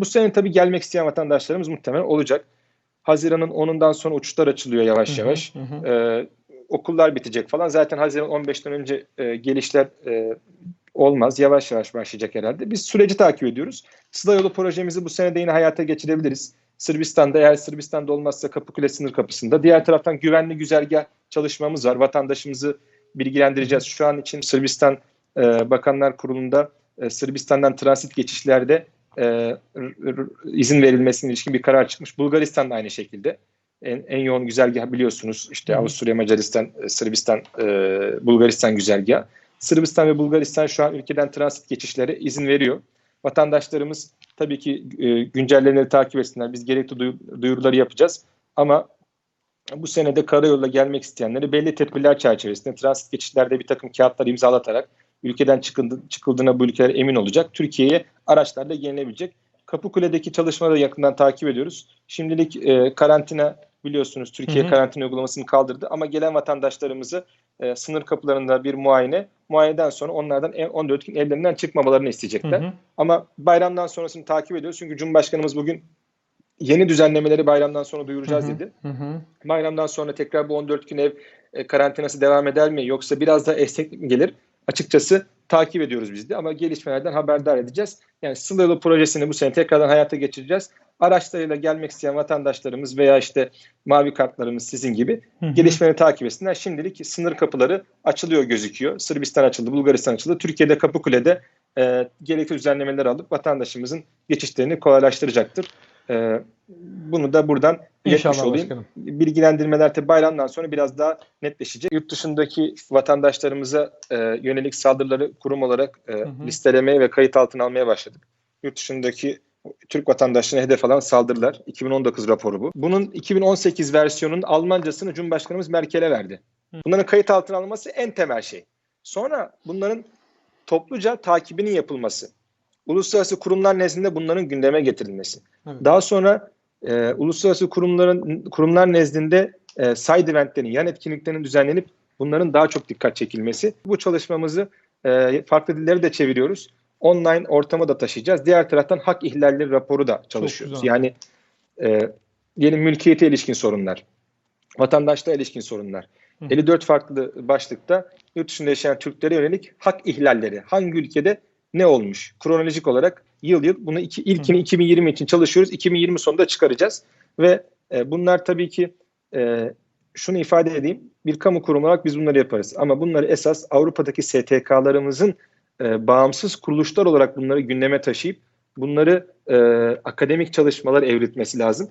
Bu sene tabii gelmek isteyen vatandaşlarımız muhtemelen olacak. Haziran'ın 10'undan sonra uçuşlar açılıyor yavaş Hı hı, yavaş. hı hı. Ee, okullar bitecek falan. Zaten Haziran 15'ten önce e, gelişler e, olmaz. Yavaş yavaş başlayacak herhalde. Biz süreci takip ediyoruz. Sıla yolu projemizi bu sene de yine hayata geçirebiliriz. Sırbistan'da eğer Sırbistan'da olmazsa Kapıkule sınır kapısında. Diğer taraftan güvenli güzergah çalışmamız var. Vatandaşımızı bilgilendireceğiz. Şu an için Sırbistan e, Bakanlar Kurulu'nda e, Sırbistan'dan transit geçişlerde e, izin verilmesine ilişkin bir karar çıkmış. Bulgaristan da aynı şekilde. En, en yoğun güzergah biliyorsunuz. İşte hı. Avusturya, Macaristan, e, Sırbistan, e, Bulgaristan güzergahı. Sırbistan ve Bulgaristan şu an ülkeden transit geçişlere izin veriyor. Vatandaşlarımız tabii ki e, güncellemeleri takip etsinler. Biz gerekli duyu- duyuruları yapacağız. Ama bu senede karayoluyla gelmek isteyenleri belli tedbirler çerçevesinde transit geçişlerde bir takım kağıtlar imzalatarak ülkeden çıkıldı, çıkıldığına bu ülkeler emin olacak. Türkiye'ye araçlarla gelinebilecek. Kapıkule'deki çalışmaları yakından takip ediyoruz. Şimdilik e, karantina biliyorsunuz Türkiye Hı hı. karantina uygulamasını kaldırdı ama gelen vatandaşlarımızı e, sınır kapılarında bir muayene, muayeneden sonra onlardan en- 14 gün evlerinden çıkmamalarını isteyecekler. Hı hı. Ama bayramdan sonrasını takip ediyoruz. Çünkü Cumhurbaşkanımız bugün yeni düzenlemeleri bayramdan sonra duyuracağız Hı hı. dedi. Hı hı. Bayramdan sonra tekrar bu 14 gün ev e, karantinası devam eder mi yoksa biraz daha esneklik mi gelir? Açıkçası takip ediyoruz biz de ama gelişmelerden haberdar edeceğiz. Yani Yolu projesini bu sene tekrardan hayata geçireceğiz. Araçlarıyla gelmek isteyen vatandaşlarımız veya işte mavi kartlarımız sizin gibi gelişmeleri takip etsinler. Şimdilik sınır kapıları açılıyor gözüküyor. Sırbistan açıldı, Bulgaristan açıldı. Türkiye'de Kapıkule'de e, gerekli düzenlemeleri alıp vatandaşımızın geçişlerini kolaylaştıracaktır. E, bunu da buradan iletmiş İnşallah olayım. başkanım. Bilgilendirmeler tabii bayramdan sonra biraz daha netleşecek. Yurt dışındaki vatandaşlarımıza e, yönelik saldırıları kurum olarak e, hı. listelemeye ve kayıt altına almaya başladık. Yurt dışındaki Türk vatandaşlarına hedef alan saldırılar 2019 raporu bu. Bunun 2018 versiyonunun Almancasını Cumhurbaşkanımız Merkel'e verdi. Hı. Bunların kayıt altına alınması en temel şey. Sonra bunların topluca takibinin yapılması. Uluslararası kurumlar nezdinde bunların gündeme getirilmesi. Evet. Daha sonra e, uluslararası kurumların kurumlar nezdinde e, side eventlerin, yan etkinliklerin düzenlenip bunların daha çok dikkat çekilmesi. Bu çalışmamızı e, farklı dillere de çeviriyoruz. Online ortama da taşıyacağız. Diğer taraftan hak ihlalleri raporu da çalışıyoruz. Yani e, diyelim mülkiyete ilişkin sorunlar, vatandaşlığa ilişkin sorunlar. Hı. 54 farklı başlıkta yurt dışında yaşayan Türklere yönelik hak ihlalleri hangi ülkede ne olmuş? Kronolojik olarak yıl yıl bunu iki, ilkini 2020 için çalışıyoruz. 2020 sonunda çıkaracağız ve e, bunlar tabii ki e, şunu ifade edeyim. Bir kamu kurumu olarak biz bunları yaparız. Ama bunları esas Avrupa'daki STK'larımızın e, bağımsız kuruluşlar olarak bunları gündeme taşıyıp bunları e, akademik çalışmalar evritmesi lazım.